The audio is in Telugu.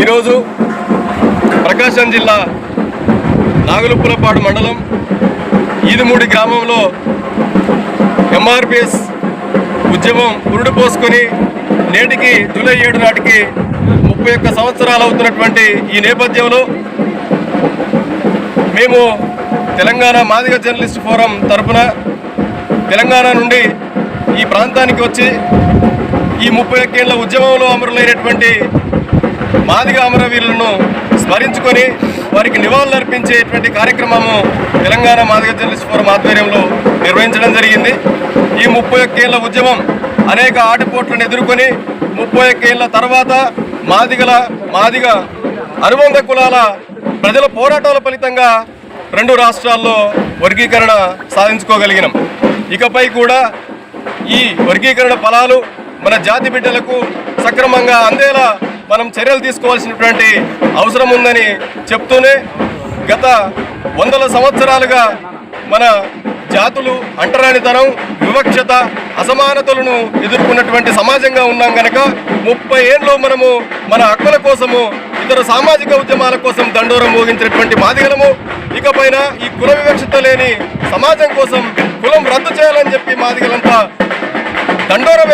ఈరోజు ప్రకాశం జిల్లా నాగులుప్పులపాడు మండలం ఈదుమూడి గ్రామంలో ఎంఆర్పిఎస్ ఉద్యమం పురుడు పోసుకొని నేటికి జూలై ఏడు నాటికి ముప్పై ఒక్క సంవత్సరాలు అవుతున్నటువంటి ఈ నేపథ్యంలో మేము తెలంగాణ మాదిగ జర్నలిస్ట్ ఫోరం తరపున తెలంగాణ నుండి ఈ ప్రాంతానికి వచ్చి ఈ ముప్పై ఒక్కేళ్ళ ఉద్యమంలో అమరులైనటువంటి మాదిగ అమరవీరులను స్మరించుకొని వారికి నివాళులర్పించేటువంటి కార్యక్రమము తెలంగాణ మాదిగ జర్నలిస్ట్ ఫోరం ఆధ్వర్యంలో నిర్వహించడం జరిగింది. ఈ ముప్పై ఒక్కేళ్ళ ఉద్యమం అనేక ఆటపోట్లను ఎదుర్కొని ముప్పై ఒక్కేళ్ళ తర్వాత మాదిగల మాదిగ అనుబంధ కులాల ప్రజల పోరాటాల ఫలితంగా రెండు రాష్ట్రాల్లో వర్గీకరణ సాధించుకోగలిగినాం. ఇకపై కూడా ఈ వర్గీకరణ ఫలాలు మన జాతి బిడ్డలకు సక్రమంగా అందేలా మనం చర్యలు తీసుకోవాల్సినటువంటి అవసరం ఉందని చెప్తూనే గత వందల సంవత్సరాలుగా మన జాతులు అంటరానితనం వివక్షత అసమానతలను ఎదుర్కొన్నటువంటి సమాజంగా ఉన్నాం గనక ముప్పై ఏళ్ళు మనము మన హక్కుల కోసము ఇతర సామాజిక ఉద్యమాల కోసం దండోరం మోగించినటువంటి మాదిగలము ఇకపైన ఈ కుల వివక్షత లేని సమాజం కోసం కులం రద్దు చేయాలని చెప్పి మాదిగలంతా దండోరం